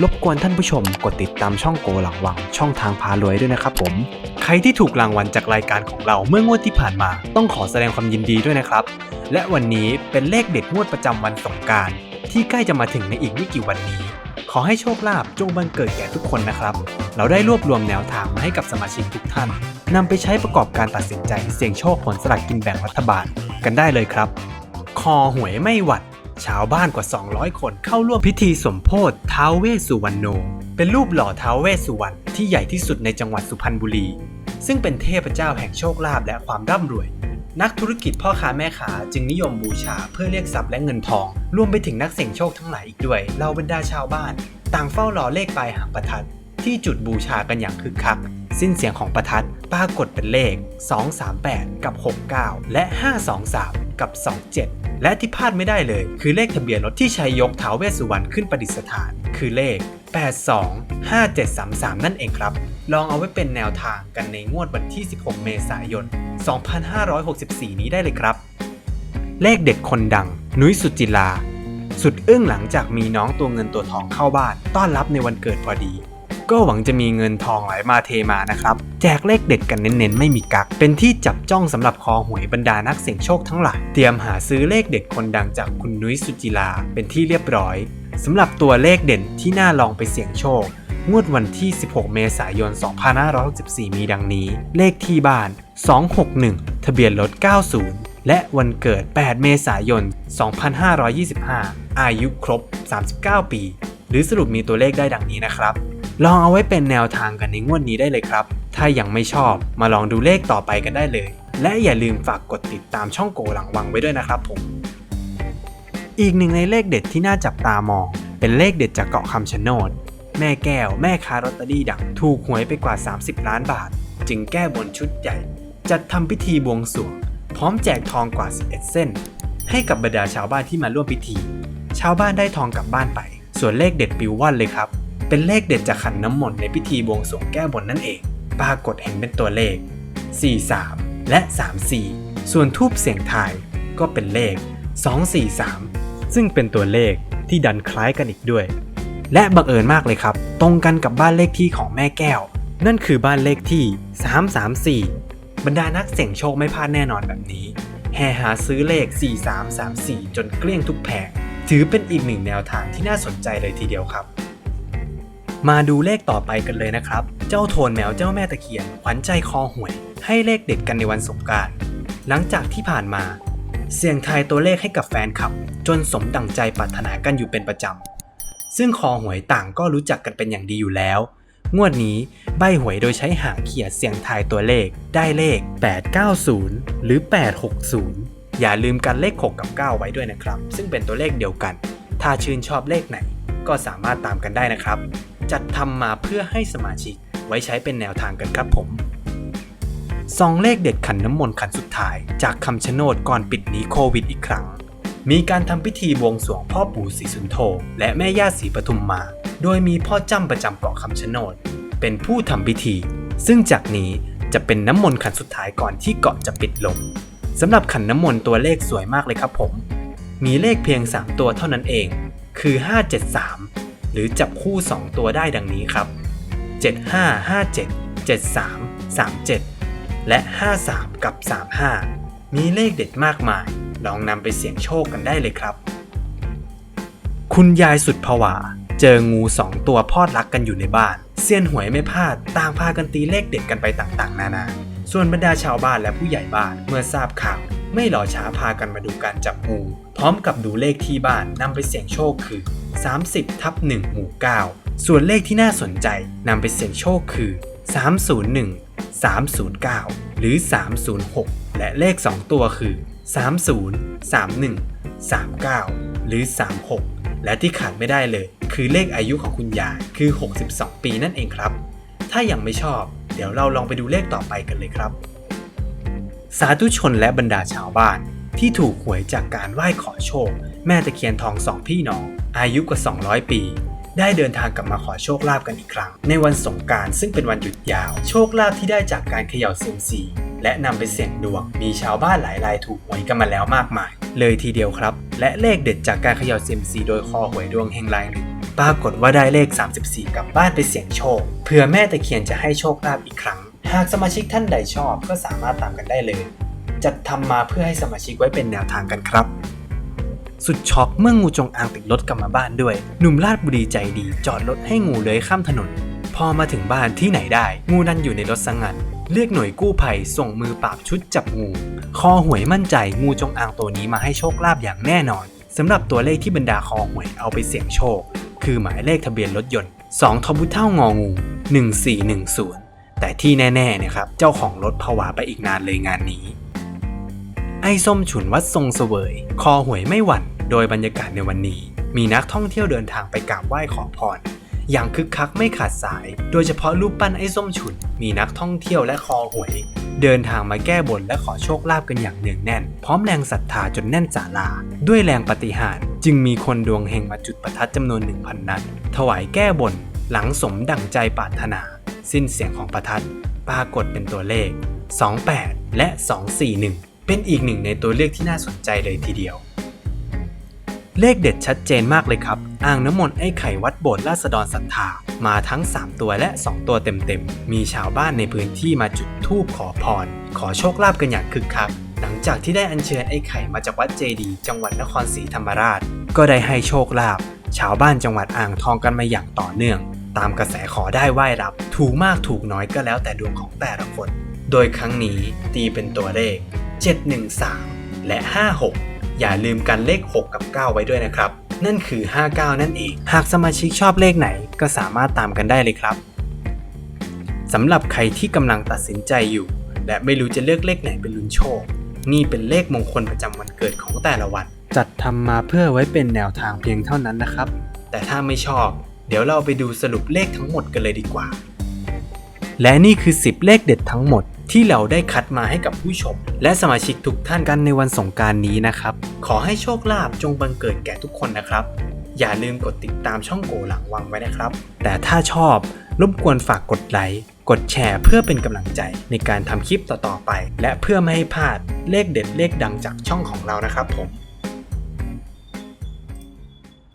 รบกวนท่านผู้ชมกดติดตามช่องโกหลังวัง ช่องทางพารวยด้วยนะครับผม ใครที่ถูกรางวัลจากรายการของเราเมื่องวดที่ผ่านมา ต้องขอแสดงความยินดีด้วยนะครับ และวันนี้เป็นเลขเด็ดงวดประจำวันสงการ ที่ใกล้จะมาถึงในอีกไม่กี่วันนี้ ขอให้โชคลาภจงบังเกิดแก่ทุกคนนะครับ เราได้รวบรวมแนวทางมาให้กับสมาชิกทุกท่านนำไปใช้ประกอบการตัดสินใจเสี่ยงโชคผลสลากกินแบ่งรัฐบาลกันได้เลยครับ คอหวยไม่หวัด ชาวบ้านกว่า 200 คนเข้าร่วมพิธีสมโพธิท้าวเวสสุวรรณโน เป็นรูปหล่อท้าวเวสสุวรรณที่ใหญ่ที่สุดในจังหวัดสุพรรณบุรี ซึ่งเป็นเทพเจ้าแห่งโชคลาภและความร่ำรวย นักธุรกิจพ่อค้าแม่ค้าจึงนิยมบูชาเพื่อเรียกทรัพย์และเงินทอง รวมไปถึงนักเสี่ยงโชคทั้งหลายอีกด้วยเหล่าบรรดาชาวบ้าน ต่างเฝ้ารอเลขปลายหางประทัดที่จุดบูชากันอย่างคึกคัก สิ้นเสียงของประทัดปรากฏเป็นเลข 238 กับ 69 และ 523 กับ 27 และที่พลาดไม่ได้เลย คือเลขทะเบียนรถที่ใช้ยกเท้าเวสสุวรรณขึ้นประดิษฐาน คือเลข 825733 นั่นเองครับ ลองเอาไว้เป็นแนวทางกันในงวดวันที่ 16 เมษายน 2564 นี้ได้เลยครับ เลขเด็ดคนดัง นุ้ยสุจิลา สุดอึ้งหลังจากมีน้องตัวเงินตัวทองเข้าบ้าน ต้อนรับในวันเกิดพอดี ก็หวังจะมีเงินทองไหลมาเทมานะครับ แจกเลขเด็ดกันเน้นๆ ไม่มีกัก เป็นที่จับจ้องสำหรับคอหวยบรรดานักเสี่ยงโชคทั้งหลาย เตรียมหาซื้อเลขเด็ดคนดังจากคุณนุ้ยสุจิลาเป็นที่เรียบร้อยสำหรับตัวเลขเด่นที่น่าลองไปเสี่ยงโชค งวดวันที่ 16 เมษายน 2564 มีดังนี้ เลขที่บ้าน 261 ทะเบียนรถ 90 และวันเกิด 8 เมษายน 2525 อายุครบ 39 ปี หรือสรุปมีตัวเลขได้ดังนี้นะครับ ลองเอาไว้เป็นแนวทางกันในงวดนี้ได้เลยครับ ถ้ายังไม่ชอบมาลองดูเลขต่อไปกันได้เลย และอย่าลืมฝากกดติดตามช่องโกหลังวังไว้ด้วยนะครับผม อีกหนึ่งในเลขเด็ดที่น่าจับตามอง เป็นเลขเด็ดจากเกาะคำชะโนด แม่แก้วแม่ค้าลอตเตอรี่ดังถูกหวยไปกว่า 30 ล้านบาท จึงแก้บนชุดใหญ่ จัดทำพิธีบวงสรวง พร้อมแจกทองกว่า 11 เส้น ให้กับบรรดาชาวบ้านที่มาร่วมพิธี ชาวบ้านได้ทองกลับบ้านไป ส่วนเลขเด็ดปิวว่อนเลยครับ เป็นเลขเด็ดจากขันน้ำมนต์ในพิธีบวงสรวงแก้บนนั่นเอง ปรากฏเห็นเป็นตัวเลข 43 และ 34 ส่วนทูบเสียงทายก็เป็นเลข 243 ซึ่งเป็นตัวเลขที่ดันคล้ายกันอีกด้วย และบังเอิญมากเลยครับ ตรงกันกับบ้านเลขที่ของแม่แก้ว นั่นคือบ้านเลขที่ 334 บรรดานักเสี่ยงโชคไม่พลาดแน่นอนแบบนี้ แห่หาซื้อเลข 4334 จนเกลี้ยงทุกแผงถือเป็นอีกหนึ่งแนวทางที่น่าสนใจเลยทีเดียวครับ มาดูเลขต่อไปกันเลยนะครับ เจ้าโทนแมวเจ้าแม่ตะเคียนขวัญใจคอหวย ให้เลขเด็ดกันในวันสงกรารหลังจากที่ผ่านมา เสี่ยงทายตัวเลขให้กับแฟนคลับ จนสมดังใจปรารถนากันอยู่เป็นประจำ ซึ่งคอหวยต่างก็รู้จักกันเป็นอย่างดีอยู่แล้ว งวดนี้ใบหวยโดยใช้หางเขียเสี่ยงทายตัวเลขได้เลข 890 หรือ 860 อย่าลืมกันเลข 6 กับ 9 ไว้ด้วยนะครับ ซึ่งเป็นตัวเลขเดียวกัน ถ้าชื่นชอบเลขไหน ก็สามารถตามกันได้นะครับ จัดทำมาเพื่อให้สมาชิกไว้ใช้เป็นแนวทางกันครับผมซองเลขเด็ดขันน้ำมนต์ขันสุดท้าย จากคำชะโนดก่อนปิดนี้โควิดอีกครั้ง มีการทำพิธีบวงสรวงพ่อปู่ศรีสุนโธและแม่ย่าศรีปทุมมา โดยมีพ่อจ้ำประจำเกาะคำชะโนดเป็นผู้ทำพิธี ซึ่งจากนี้จะเป็นน้ำมนต์ขันสุดท้ายก่อนที่เกาะจะปิดลงสำหรับขันน้ำมนต์ตัวเลขสวยมากเลยครับผม มีเลขเพียง 3 ตัวเท่านั้นเอง คือ 573 หรือจับคู่ 2 ตัวได้ดังนี้ครับ 7557 73 37 และ 53 กับ 35 มีเลขเด็ดมากมาย ลองนำไปเสี่ยงโชคกันได้เลยครับ คุณยายสุดผวา เจองูสองตัวพอดรักกันอยู่ในบ้านเซียนหวยไม่พลาด ต่างพากันตีเลขเด็ดกันไปต่างๆ นานา ส่วนบรรดาชาวบ้านและผู้ใหญ่บ้านเมื่อทราบข่าว ไม่รอช้าพากันมาดูการจับงูพร้อมกับดูเลขที่บ้านนำไปเสี่ยงโชคคือ 30ทับ1หมู่ 9 ส่วนเลขที่น่าสนใจนำไปเสี่ยงโชคคือ 301 309 หรือ 306 และเลข 2 ตัวคือ 30 31 39 หรือ 36 และที่ขาดไม่ได้เลย คือเลขอายุของคุณยายคือ 62 ปีนั่นเองครับ ถ้ายังไม่ชอบ เดี๋ยวเราลองไปดูเลขต่อไปกันเลยครับ สาธุชนและบรรดาชาวบ้าน ที่ถูกหวยจากการไหว้ขอโชค แม่ตะเคียนทองสองพี่น้อง อายุกว่า 200 ปี ได้เดินทางกลับมาขอโชคลาภกันอีกครั้ง ในวันสงการซึ่งเป็นวันหยุดยาว โชคลาภที่ได้จากการเขย่าเซียมซีและนำไปเสี่ยงดวง มีชาวบ้านหลายรายถูกหวยกันมาแล้วมากมาย เลยทีเดียวครับ และเลขเด็ดจากการเขย่าเซียมซีโดยคอหวยดวงเฮงรายหนึ่งปรากฏว่าได้เลข 34 กลับบ้านไปเสี่ยงโชคเพื่อแม่ตะเคียนจะให้โชคลาภอีกครั้ง หากสมาชิกท่านใดชอบก็สามารถตามกันได้เลย จัดทำมาเพื่อให้สมาชิกไว้เป็นแนวทางกันครับ สุดช็อกเมื่องูจงอางติดรถกลับมาบ้านด้วย หนุ่มลาดบุรีใจดี จอดรถให้งูเลื้อยข้ามถนน พอมาถึงบ้านที่ไหนได้ งูนั้นอยู่ในรถสังงันเรียกหน่วยกู้ภัยส่งมือปราบชุดจับงู คอหวยมั่นใจงูจงอางตัวนี้มาให้โชคลาภอย่างแน่นอนสำหรับตัวเลขที่บรรดาคอหวยเอาไปเสี่ยงโชค คือหมายเลขทะเบียนรถยนต์2ทบุเท่างองู 1410 แต่ที่แน่ๆนี่ยครับ เจ้าของรถผวาไปอีกนานเลยงานนี้ ไอ้ส้มฉุนวัดทรงเสวย คอหวยไม่หวั่น โดยบรรยากาศในวันนี้ มีนักท่องเที่ยวเดินทางไปกราบไหว้ขอพร อย่างคึกคักไม่ขาดสาย โดยเฉพาะรูปปั้นไอ้ส้มฉุน มีนักท่องเที่ยวและคอหวย เดินทางมาแก้บนและขอโชคลาภกันอย่างเนืองแน่น พร้อมแรงศรัทธาจนแน่นศาลา ด้วยแรงปฏิหารจึงมีคนดวงเฮงมาจุดประทัดจำนวน1,000นัดถวายแก้บนหลังสมดั่งใจปรารถนา สิ้นเสียงของประทัดปรากฏเป็นตัวเลข 28 และ 241 เป็นอีกหนึ่งในตัวเลขที่น่าสนใจเลยทีเดียว เลขเด็ดชัดเจนมากเลยครับ อ่างน้ำมนต์ไอ้ไข่วัดโบสถ์ราษฎรศรัทธามาทั้ง 3 ตัวและ 2 ตัวเต็มๆ มีชาวบ้านในพื้นที่มาจุดธูปขอพร ขอโชคลาภกันอย่างคึกคักหลังจากที่ได้อัญเชิญไอ้ไข่มาจากวัดเจดี จังหวัดนครศรีธรรมราช ก็ได้ให้โชคลาภชาวบ้านจังหวัดอ่างทองกันมาอย่างต่อเนื่อง ตามกระแสขอได้ไหว้รับ ถูกมากถูกน้อยก็แล้วแต่ดวงของแต่ละคน โดยครั้งนี้ตีเป็นตัวเลข 713 และ 56 อย่าลืมกันเลข 6 กับ 9 ไว้ด้วยนะครับ นั่นคือ 59 นั่นเอง หากสมาชิกชอบเลขไหนก็สามารถตามกันได้เลยครับสำหรับใครที่กำลังตัดสินใจอยู่ และไม่รู้จะเลือกเลขไหนเป็นลุ้นโชค นี่เป็นเลขมงคลประจำวันเกิดของแต่ละวัน จัดทำมาเพื่อไว้เป็นแนวทางเพียงเท่านั้นนะครับ แต่ถ้าไม่ชอบ เดี๋ยวเราไปดูสรุปเลขทั้งหมดกันเลยดีกว่า และนี่คือ 10 เลขเด็ดทั้งหมด ที่เราได้คัดมาให้กับผู้ชม และสมาชิกทุกท่านกันในวันสงการนี้นะครับ ขอให้โชคลาภจงบังเกิดแก่ทุกคนนะครับ อย่าลืมกดติดตามช่องโกหลังวังไว้นะครับ แต่ถ้าชอบรบกวนฝากกดไลค์กดแชร์เพื่อเป็นกำลังใจในการทำคลิปต่อๆไป และเพื่อไม่ให้พลาดเลขเด็ดเลขดังจากช่องของเรานะครับผม